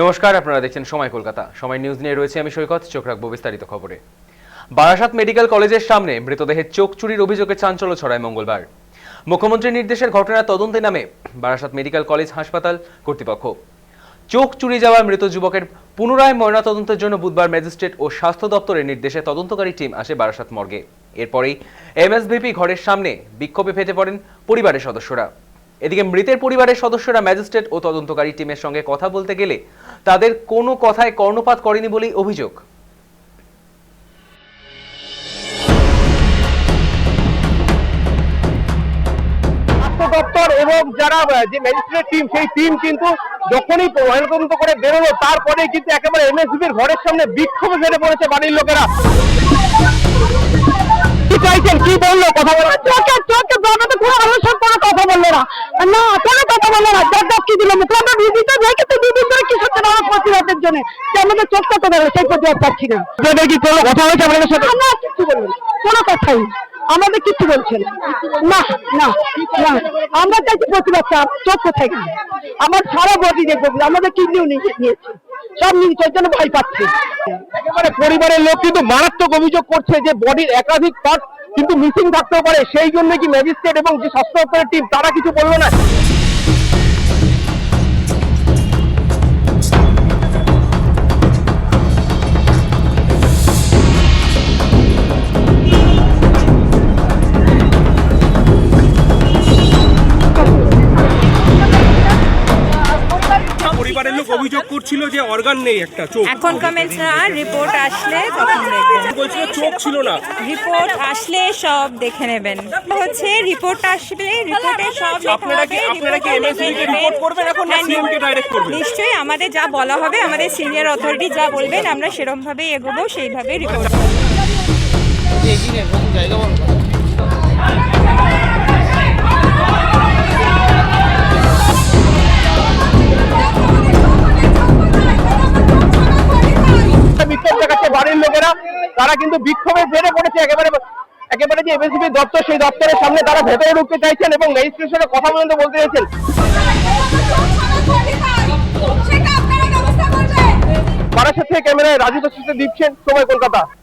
নমস্কার, আপনারা দেখছেন সময় কলকাতা। সময় নিউজ নিয়ে রয়েছে আমি সৈকত, চোখ রাখব বিস্তারিত খবরে। বারাসাত মেডিকেল কলেজের সামনে মৃতদেহের চোখ চুরির অভিযোগে চাঞ্চল্য ছড়ায় মঙ্গলবার। মুখ্যমন্ত্রীর নির্দেশের ঘটনার তদন্তে নামে বারাসাত মেডিকেল কলেজ হাসপাতাল কর্তৃপক্ষ। চোখ চুরি যাওয়া মৃত যুবকের পুনরায় ময়নাতদন্তের জন্য বুধবার ম্যাজিস্ট্রেট ও স্বাস্থ্য দপ্তরের নির্দেশে তদন্তকারী টিম আসে বারাসাত মর্গে। এরপরেই এমএসভিপি ঘরের সামনে বিক্ষোভে ফেটে পড়েন পরিবারের সদস্যরা। এদিকে মৃতের পরিবারের সদস্যরা ম্যাজিস্ট্রেট ও তদন্তকারী টিমের সঙ্গে কথা বলতে গেলে তাদের কোনো কথায় কর্ণপাত করেনি বলেই অভিযোগ। দপ্তর এবং যারা যে ম্যাজিস্ট্রেট টিম, সেই টিম কিন্তু যখনই করে বেরোলো তারপরে কিন্তু একেবারে এমএসবির ঘরের সামনে বিক্ষোভ ফেলে পড়েছে বাড়ির লোকেরা। কি চাইছেন? কি বলল? কথা বলার চোখে চোখে বাবাতে কোনো আলোচনা কোনো কথা বলল না না কোনো কথা বলল না যার যার কি দিল মুখে। আমরা দেখে তো দুদিন ধরে কি করতে আমার প্রতিবাদের জন্য। যে আমাদের চোখটা তো দেখো সেই প্রতিবাদ পাচ্ছি না। আপনাদের কি কোনো কথা হয়েছে আপনাদের সাথে? আমরা কিচ্ছু বলব কোনো কথাই। আমাদের কিচ্ছু বলছে না। না না না। আমরা চাইছি প্রতিবাদ চোখ কোথায় গেল? আমার সারা বডি দেখব। আমাদের কিডনিও নিয়ে নিয়েছে। সব ওই জন্য ভয় পাচ্ছি। একেবারে পরিবারের লোক কিন্তু মারাত্মক অভিযোগ করছে যে বডির একাধিক পার্ট কিন্তু মিসিং থাকতেও পারে। সেই জন্য কি ম্যাজিস্ট্রেট এবং যে স্বাস্থ্য দপ্তরের টিম তারা কিছু বলল না? অভিযোগ করছিল যে অর্গান নেই একটা চোখ। এখন কমেন্টস না রিপোর্ট আসলে তখন দেখবেন। বলছিল চোখ ছিল না। রিপোর্ট আসলে সব দেখে নেবেন। হচ্ছে রিপোর্ট আসবে রিপোর্টে সব আপনারা কি আপনারা কি কে রিপোর্ট করবেন এখন না সিএমকে সিএম কে ডাইরেক্ট করবেন? নিশ্চয়ই আমাদের যা বলা হবে আমাদের সিনিয়র অথরিটি যা বলবেন আমরা সেরকম ভাবেই এগোবো সেইভাবে রিপোর্ট লোকেরা তারা কিন্তু বিক্ষোভে বেড়ে পড়েছে। একেবারে একেবারে যে এমএসবি দপ্তর সেই দপ্তরের সামনে তারা ভেতরে ঢুকতে চাইছেন এবং সাথে কথা পর্যন্ত বলতে চাইছেন। বারাসাত থেকে ক্যামেরায় রাজীব দাসের দিচ্ছেন সময় কলকাতা।